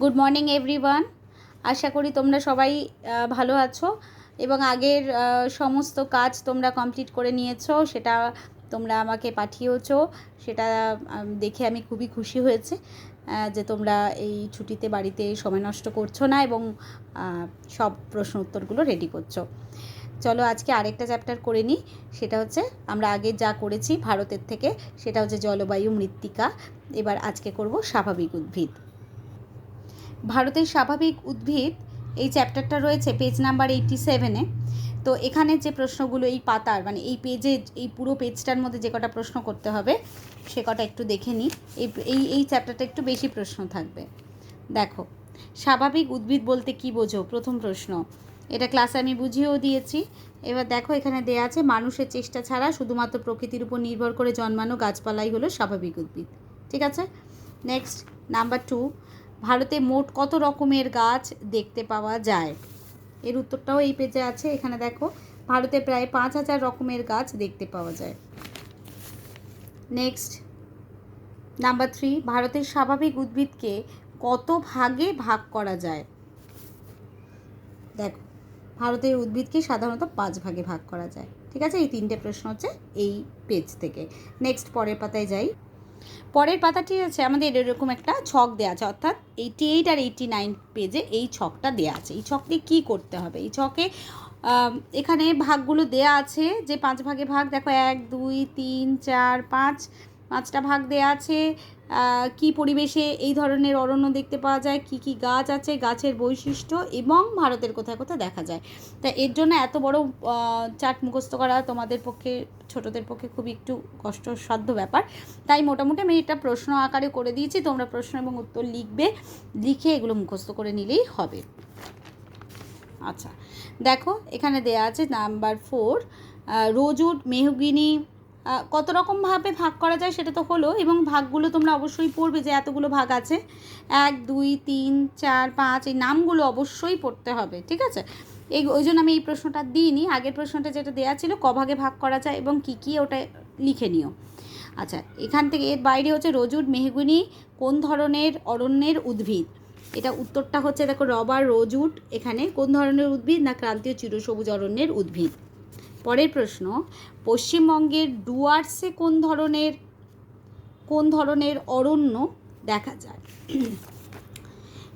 Good morning everyone আশা করি তোমরা সবাই ভালো আছো এবং আগের সমস্ত কাজ তোমরা কমপ্লিট করে নিয়েছো, সেটা তোমরা আমাকে পাঠিয়েছো সেটা দেখে আমি খুবই খুশি হয়েছে যে তোমরা এই ছুটিতে বাড়িতে সময় নষ্ট করছ না এবং সব প্রশ্ন উত্তরগুলো রেডি করছ। চলো আজকে আরেকটা চ্যাপ্টার করে নিই, সেটা হচ্ছে আমরা আগে যা করেছি ভারতের থেকে, সেটা হচ্ছে জলবায়ু মৃত্তিকা। এবার আজকে করব স্বাভাবিক উদ্ভিদ। ভারতের স্বাভাবিক উদ্ভিদ, এই চ্যাপ্টারটা রয়েছে পেজ নাম্বার এইটটি সেভেনে তো এখানে যে প্রশ্নগুলো, এই পাতার মানে এই পেজে এই পুরো পেজটার মধ্যে যে কটা প্রশ্ন করতে হবে, সে কটা একটু দেখে নিই। এই এই এই চ্যাপ্টারটা একটু বেশি প্রশ্ন থাকবে। দেখো, স্বাভাবিক উদ্ভিদ বলতে কি বোঝো? প্রথম প্রশ্ন। এটা ক্লাসে আমি বুঝিয়েও দিয়েছি। এবার দেখো, এখানে দেয়া আছে, মানুষের চেষ্টা ছাড়া শুধুমাত্র প্রকৃতির উপর নির্ভর করে জন্মানো গাছপালাই হলো স্বাভাবিক উদ্ভিদ। ঠিক আছে? নেক্সট নাম্বার টু ভারতে মোট কত রকমের গাছ দেখতে পাওয়া যায়? এর উত্তরটাও এই পেজে আছে। এখানে দেখো, ভারতে প্রায় পাঁচ হাজার রকমের গাছ দেখতে পাওয়া যায়। নেক্সট নাম্বার থ্রি ভারতের স্বাভাবিক উদ্ভিদকে কত ভাগে ভাগ করা যায়? দেখো, ভারতের উদ্ভিদকে সাধারণত পাঁচ ভাগে ভাগ করা যায়। ঠিক আছে? এই তিনটে প্রশ্ন হচ্ছে এই পেজ থেকে। নেক্সট পরের পাতায় যাই। পরের পাতাটি আছে, আমাদের এরকম একটা ছক দেওয়া আছে, অর্থাৎ এইটি এইট আর এইটি নাইন পেজে এই ছকটা দেওয়া আছে। এই ছক দিয়ে কী করতে হবে? এই ছকে এখানে ভাগগুলো দেয়া আছে, যে পাঁচ ভাগে ভাগ, দেখো এক, দুই, তিন, চার, পাঁচ পাঁচটা ভাগ দেয়া আছে। কি পরিবেশে এই ধরনের অরণ্য দেখতে পাওয়া যায়? কি কি গাছ আছে? গাছের বৈশিষ্ট্য এবং ভারতের কোথায় কোথায় দেখা যায়? তা এর জন্য এত বড় চার্ট মুখস্থ করা তোমাদের পক্ষে, ছোটদের পক্ষে খুবই একটু কষ্টসাধ্য ব্যাপার। তাই মোটামুটি আমি এটা প্রশ্ন আকারে করে দিয়েছি। তোমরা প্রশ্ন এবং উত্তর লিখবে, লিখে এগুলো মুখস্থ করে নিলেই হবে। আচ্ছা দেখো এখানে দেয়া আছে নাম্বার ফোর রোজুড মেহগিনি কত রকমভাবে ভাগ করা যায় সেটা তো হলো এবং ভাগগুলো তোমরা অবশ্যই পড়বে যে এতগুলো ভাগ আছে। এক, দুই, তিন, চার, পাঁচ, এই নামগুলো অবশ্যই পড়তে হবে, ঠিক আছে? এই, ওই জন্য আমি এই প্রশ্নটা দিইনি। আগের প্রশ্নটা যেটা দেওয়া ছিল, ক ভাগে ভাগ করা যায় এবং কী কী ওটা লিখে নিও। আচ্ছা এখান থেকে এর বাইরে হচ্ছে রোজুড মেহগুনি, কোন ধরনের অরণ্যের উদ্ভিদ? এটা উত্তরটা হচ্ছে, দেখো, রবার, রোজুট, এখানে কোন ধরনের উদ্ভিদ না ক্রান্তীয় চিরসবুজ অরণ্যের উদ্ভিদ? পরের প্রশ্ন, পশ্চিমবঙ্গের ডুয়ার্সে কোন ধরনের কোন ধরনের অরণ্য দেখা যায়?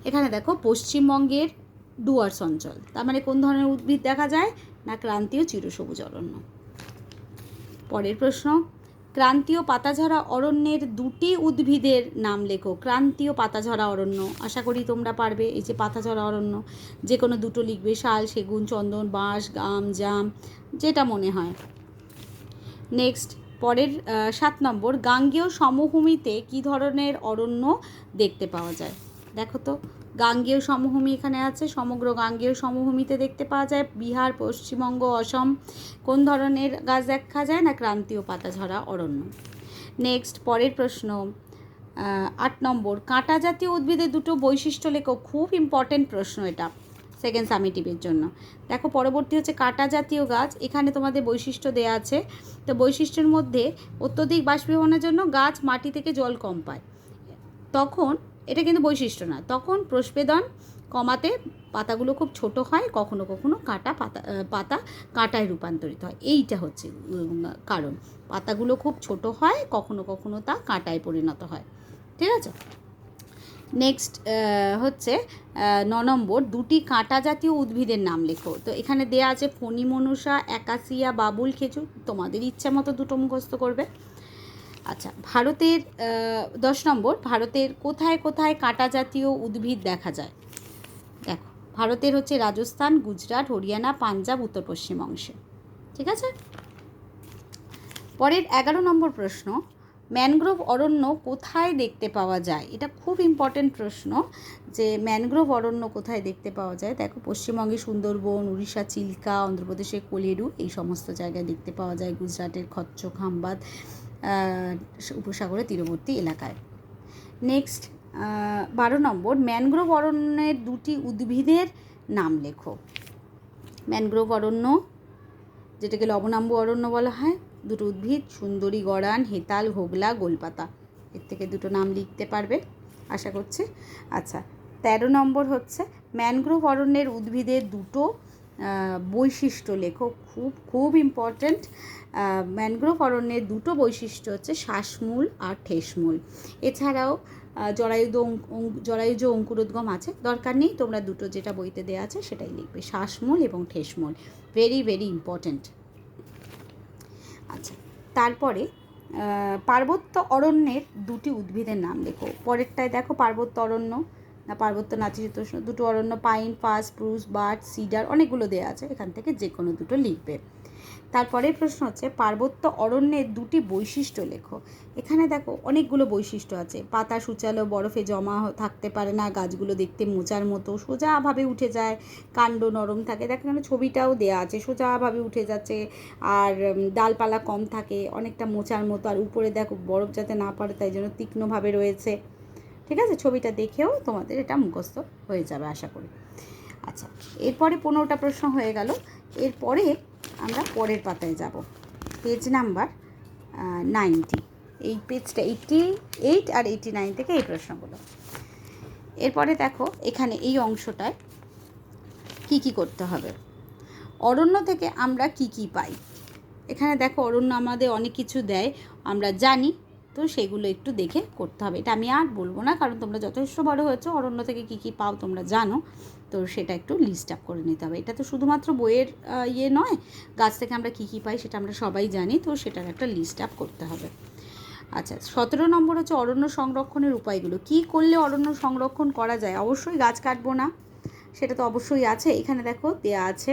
এখানে দেখো, পশ্চিমবঙ্গের ডুয়ার্স অঞ্চল, তার মানে কোন ধরনের উদ্ভিদ দেখা যায়? না ক্রান্তীয় চিরসবুজ অরণ্য। পরের প্রশ্ন ক্রান্তীয় পাতাঝরা অরণ্যের দুটি উদ্ভিদের নাম লেখো। ক্রান্তীয় পাতাঝরা অরণ্য। আশা করি তোমরা পারবে এই যে পাতাঝরা অরণ্য। যে কোনো দুটো লিখবে, শাল, সেগুন, চন্দন, বাঁশ, গাম, জাম, যেটা মনে হয়। নেক্সট, পরের সাত নম্বর, গাঙ্গেয় সমভূমিতে কী ধরনের অরণ্য দেখতে পাওয়া যায়? দেখো তো। গাঙ্গেয় সমভূমি এখানে আছে। সমগ্র গাঙ্গেয় সমভূমিতে দেখতে পাওয়া যায় বিহার, পশ্চিমবঙ্গ, অসম। কোন ধরনের গাছ দেখা যায় না? ক্রান্তীয় পাতাঝরা, অরণ্য। নেক্সট পরের প্রশ্ন আট নম্বর। কাঁটা জাতীয় উদ্ভিদের দুটো বৈশিষ্ট্য লেখো। খুব ইম্পর্টেন্ট প্রশ্ন এটা সেকেন্ড সামিটিভের জন্য। দেখো, পরবর্তী হচ্ছে কাঁটা জাতীয় গাছ। এখানে তোমাদের বৈশিষ্ট্য দেয়া আছে। তো বৈশিষ্ট্যের মধ্যে অত্যধিক বাষ্পীভবনের জন্য গাছ মাটি থেকে জল কম পায়। তখন এটা কিন্তু বৈশিষ্ট্য না। তখন প্রস্বেদন কমাতে পাতাগুলো খুব ছোট হয়, কখনো কখনো কাটা পাতা পাতা কাঁটায় রূপান্তরিত হয়। এইটা হচ্ছে কারণ। পাতাগুলো খুব ছোট হয়, কখনো কখনো তা কাঁটায় পরিণত হয়। ঠিক আছে? নেক্সট হচ্ছে ন নম্বর, দুটি কাঁটা জাতীয় উদ্ভিদের নাম লেখো। তো এখানে দেয়া আছে ফণিমনুষা, একাসিয়া, বাবুল, খেজুর। তোমাদের ইচ্ছা মতো দুটো মুখস্থ করবে। আচ্ছা ভারতের দশ নম্বর, ভারতের কোথায় কোথায় কাঁটা জাতীয় উদ্ভিদ দেখা যায়? দেখো, ভারতের হচ্ছে রাজস্থান, গুজরাট, হরিয়ানা, পাঞ্জাব, উত্তর পশ্চিম অংশে। ঠিক আছে? পরের এগারো নম্বর প্রশ্ন, ম্যানগ্রোভ অরণ্য কোথায় দেখতে পাওয়া যায়? এটা খুব ইম্পর্টেন্ট প্রশ্ন যে ম্যানগ্রোভ অরণ্য কোথায় দেখতে পাওয়া যায়? দেখো, পশ্চিমবঙ্গে সুন্দরবন, উড়িষ্যা, চিল্কা, অন্ধ্রপ্রদেশের কোলেরু, এই সমস্ত জায়গায় দেখতে পাওয়া যায়। গুজরাটের কচ্ছ খাম্বাদ উপসাগরের তীরবর্তী এলাকায়। নেক্সট বারো নম্বর, ম্যানগ্রোভ অরণ্যের দুটি উদ্ভিদের নাম লেখো। ম্যানগ্রোভ অরণ্য, যেটাকে লবণাম্ব অরণ্য বলা হয়, দুটো উদ্ভিদ, সুন্দরী গড়ান, হেতাল ঘোগলা গোলপাতা। এর থেকে দুটো নাম লিখতে পারবে, আশা করছি। আচ্ছা তেরো নম্বর হচ্ছে, ম্যানগ্রোভ অরণ্যের উদ্ভিদের দুটো বৈশিষ্ট্য লেখো খুব খুব ইম্পর্ট্যান্ট ম্যানগ্রোভ অরণ্যের দুটো বৈশিষ্ট্য হচ্ছে শ্বাসমূল আর ঠেসমূল। এছাড়াও আহ, জরায়ুজ অঙ্ক- অঙ্ক- জরায়ুজ অঙ্কুরোদ্গম আছে দরকার নেই তোমরা দুটো যেটা বইতে দেওয়া আছে সেটাই লিখবে শ্বাসমূল এবং ঠেসমূল ভেরি ভেরি ইম্পর্ট্যান্ট আচ্ছা তারপরে পার্বত্য অরণ্যের দুটি উদ্ভিদের নাম লেখো। পরেরটায় দেখো পার্বত্য অরণ্য পার্বত্য নাতিশীতোষ্ণ দুটো অরণ্য, pine, fir spruce birch cedar অনেকগুলো দেওয়া আছে, এখান থেকে যে কোনো দুটো লিখবে। তারপরের প্রশ্ন হচ্ছে, পার্বত্য অরণ্যের দুটি বৈশিষ্ট্য লেখো। এখানে দেখো অনেকগুলো বৈশিষ্ট্য আছে। পাতা সূচালো, বরফে জমা থাকতে পারে না, গাছগুলো দেখতে মোচার মতো, সোজাভাবে উঠে যায়, কাণ্ড নরম থাকে। দেখো এখানে ছবিটাও দেয়া আছে, সোজাভাবে উঠে যাচ্ছে, আর ডালপালা কম থাকে, অনেকটা মোচার মতো, আর উপরে দেখো বরফ যাতে না পারে তাই জন্য তীক্ষ্ণভাবে রয়েছে। ঠিক আছে? ছবিটা দেখেও তোমাদের এটা মুখস্থ হয়ে যাবে, আশা করি। আচ্ছা এরপরে পনেরোটা প্রশ্ন হয়ে গেল। এরপরে আমরা পরের পাতায় যাব। পেজ নাম্বার নাইনটি এই পেজটা এইটি এইট আর এইটি নাইন থেকে এই প্রশ্নগুলো। এরপরে দেখো, এখানে এই অংশটায় কি কি করতে হবে? অরণ্য থেকে আমরা কি কি পাই? এখানে দেখো, অরণ্য আমাদের অনেক কিছু দেয়। আমরা জানি তো সেগুলো একটু দেখে করতে হবে। এটা আমি আর বলব না, কারণ তোমরা যথেষ্ট বড় হয়েছো অরণ্য থেকে কি কি পাও তোমরা জানো। তো সেটা একটু লিস্ট আপ করে নিতে হবে। এটা তো শুধুমাত্র বইয়ের ইয়ে নয়, গাছ থেকে আমরা কি কি পাই সেটা আমরা সবাই জানি, তো সেটার একটা লিস্ট আপ করতে হবে। আচ্ছা সতেরো নম্বর হচ্ছে অরণ্য সংরক্ষণের উপায়গুলো। কি করলে অরণ্য সংরক্ষণ করা যায়? অবশ্যই গাছ কাটবো না, সেটা তো অবশ্যই আছে। এখানে দেখো দেয়া আছে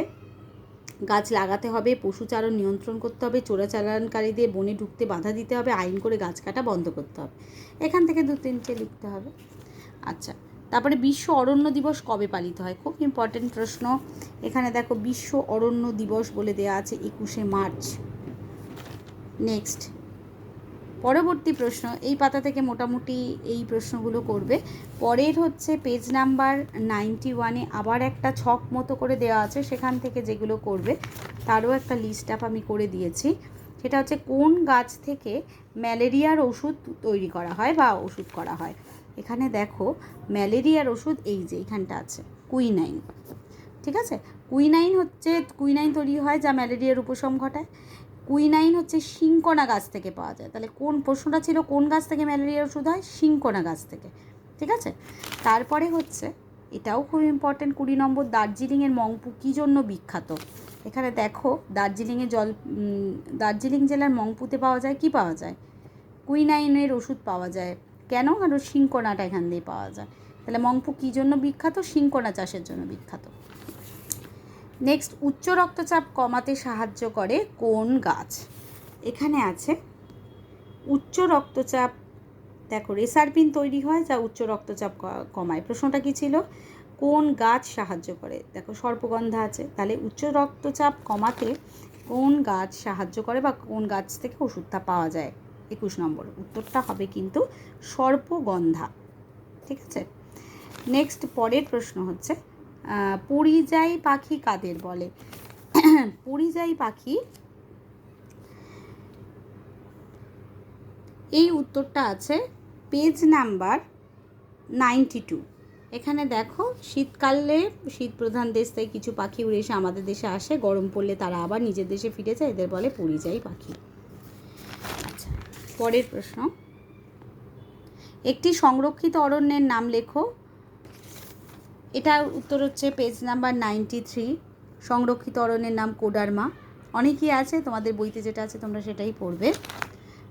গাছ লাগাতে হবে, পশুচারণ নিয়ন্ত্রণ করতে হবে, চোরাচালানকারীদের বনে ঢুকতে বাধা দিতে হবে, আইন করে গাছ কাটা বন্ধ করতে হবে। এখান থেকে দু তিনটে লিখতে হবে। আচ্ছা তারপরে বিশ্ব অরণ্য দিবস কবে পালিত হয়? খুব ইম্পর্টেন্ট প্রশ্ন। এখানে দেখো, বিশ্ব অরণ্য দিবস বলে দেওয়া আছে একুশে মার্চ। নেক্সট পরবর্তী প্রশ্ন, এই পাতা থেকে মোটামুটি এই প্রশ্নগুলো করবে। পরের হচ্ছে পেজ নাম্বার নাইনটি ওয়ানে আবার একটা ছক মতো করে দেওয়া আছে, সেখান থেকে যেগুলো করবে, তারও একটা লিস্ট আপ আমি করে দিয়েছি। সেটা হচ্ছে কোন গাছ থেকে ম্যালেরিয়ার ওষুধ তৈরি করা হয় বা ওষুধ করা হয়। এখানে দেখো, ম্যালেরিয়ার ওষুধ এই যে, এখানটা আছে কুইনাইন ঠিক আছে? কুইনাইন হচ্ছে কুইনাইন তৈরি হয় যা ম্যালেরিয়ার উপশম ঘটায়। কুইনাইন হচ্ছে শিংকোনা গাছ থেকে পাওয়া যায়। তাহলে কোন প্রশ্নটা ছিল? কোন গাছ থেকে ম্যালেরিয়ার ওষুধ হয়? শিংকোনা গাছ থেকে। ঠিক আছে? তারপরে হচ্ছে, এটাও খুব ইম্পর্টেন্ট কুড়ি নম্বর, দার্জিলিংয়ের মংপু কী জন্য বিখ্যাত? এখানে দেখো, দার্জিলিংয়ে জল দার্জিলিং জেলার মংপুতে পাওয়া যায়, কি পাওয়া যায়? কুইনাইনের ওষুধ পাওয়া যায়। কেন? আর শিংকোনাটা এখান দিয়ে পাওয়া যায়। তাহলে মংপু কী জন্য বিখ্যাত? শিংকোনা চাষের জন্য বিখ্যাত। নেক্সট উচ্চ রক্তচাপ কমাতে সাহায্য করে কোন গাছ? এখানে আছে, উচ্চ রক্তচাপ, দেখো রেসারপিন তৈরি হয় যা উচ্চ রক্তচাপ কমায়। প্রশ্নটা কি ছিল? কোন গাছ সাহায্য করে? দেখো সর্পগন্ধা আছে, তাহলে উচ্চ রক্তচাপ কমাতে কোন গাছ সাহায্য করে বা কোন গাছ থেকে ওষুধটা পাওয়া যায়? একুশ নম্বর, উত্তরটা হবে কিন্তু সর্পগন্ধা, ঠিক আছে? নেক্সট পরের প্রশ্ন হচ্ছে পরিযায়ী পাখি কাদের বলে? পরিযায়ী পাখি। এই উত্তরটা আছে পেজ নাম্বার নাইনটি টু। এখানে দেখো, শীতকালে শীত প্রধান দেশ, তাই কিছু পাখি উড়ে এসে আমাদের দেশে আসে। গরম পড়লে তারা আবার নিজের দেশে ফিরে যায়, এদের বলে পরিযায়ী পাখি। আচ্ছা পরের প্রশ্ন। একটি সংরক্ষিত অরণ্যের নাম লেখো। এটা উত্তর হচ্ছে পেজ নাম্বার নাইনটি থ্রি সংরক্ষিত অরণ্যের নাম কোডারমা। অনেকই আছে, তোমাদের বইতে যেটা আছে তোমরা সেটাই পড়বে।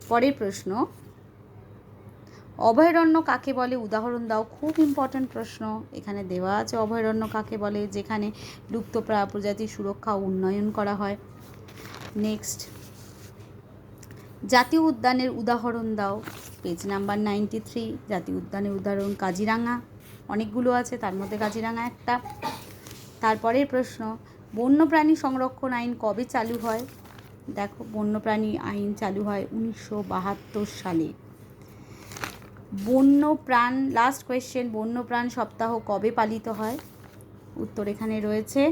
পরের প্রশ্ন, অভয়ারণ্য কাকে বলে? উদাহরণ দাও, খুব ইম্পর্ট্যান্ট প্রশ্ন। এখানে দেওয়া আছে অভয়ারণ্য কাকে বলে, যেখানে লুপ্ত প্রা- প্রজাতির সুরক্ষা উন্নয়ন করা হয়। নেক্সট জাতীয় উদ্যানের উদাহরণ দাও। পেজ নাম্বার নাইনটি থ্রি জাতীয় উদ্যানের উদাহরণ, কাজিরাঙা। অনেকগুলো আছে, তার মধ্যে কাজিরাঙা একটা। তারপরের প্রশ্ন, বন্যপ্রাণী সংরক্ষণ আইন কবে চালু হয়? দেখো, বন্যপ্রাণী আইন চালু হয় উনিশশো বাহাত্তর সালে। বন্যপ্রাণ লাস্ট কোয়েশ্চেন বন্যপ্রাণ সপ্তাহ কবে পালিত হয়? উত্তর এখানে রয়েছে।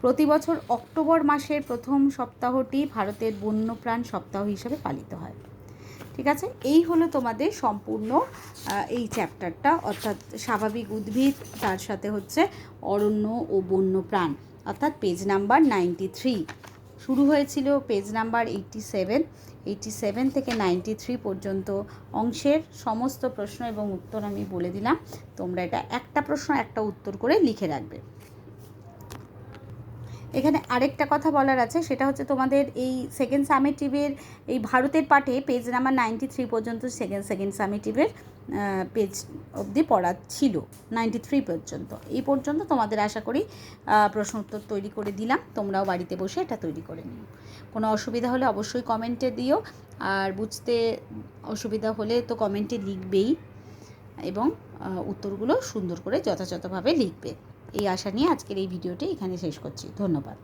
প্রতি বছর অক্টোবর মাসের প্রথম সপ্তাহটি ভারতের বন্যপ্রাণ সপ্তাহ হিসেবে পালিত হয়। ঠিক আছে? এই হলো তোমাদের সম্পূর্ণ এই চ্যাপ্টারটা অর্থাৎ স্বাভাবিক উদ্ভিদ, তার সাথে হচ্ছে অরণ্য ও বন্য প্রাণ, অর্থাৎ পেজ নাম্বার নাইনটি থ্রি শুরু হয়েছিল page number eighty seven eighty seven থেকে নাইনটি থ্রি পর্যন্ত অংশের সমস্ত প্রশ্ন এবং উত্তর আমি বলে দিলাম। তোমরা এটা একটা প্রশ্ন, একটা উত্তর করে লিখে রাখবে। এখানে আরেকটা কথা বলার আছে, সেটা হচ্ছে তোমাদের এই সেকেন্ড সামেটিভের এই ভারতের পাঠে পেজ নাম্বার নাইনটি থ্রি পর্যন্ত সেকেন্ড সেকেন্ড সামেটিভের পেজ অবধি পড়া ছিল নাইনটি থ্রি পর্যন্ত। এই পর্যন্ত তোমাদের আশা করি প্রশ্ন উত্তর তৈরি করে দিলাম, তোমরাও বাড়িতে বসে এটা তৈরি করে নিও। কোনো অসুবিধা হলে অবশ্যই কমেন্টে দিও, আর বুঝতে অসুবিধা হলে তো কমেন্টে লিখবেই, এবং উত্তরগুলো সুন্দর করে যথাযথভাবে লিখবে। এই আশা নিয়ে আজকের এই ভিডিওটি এখানে শেষ করছি। ধন্যবাদ।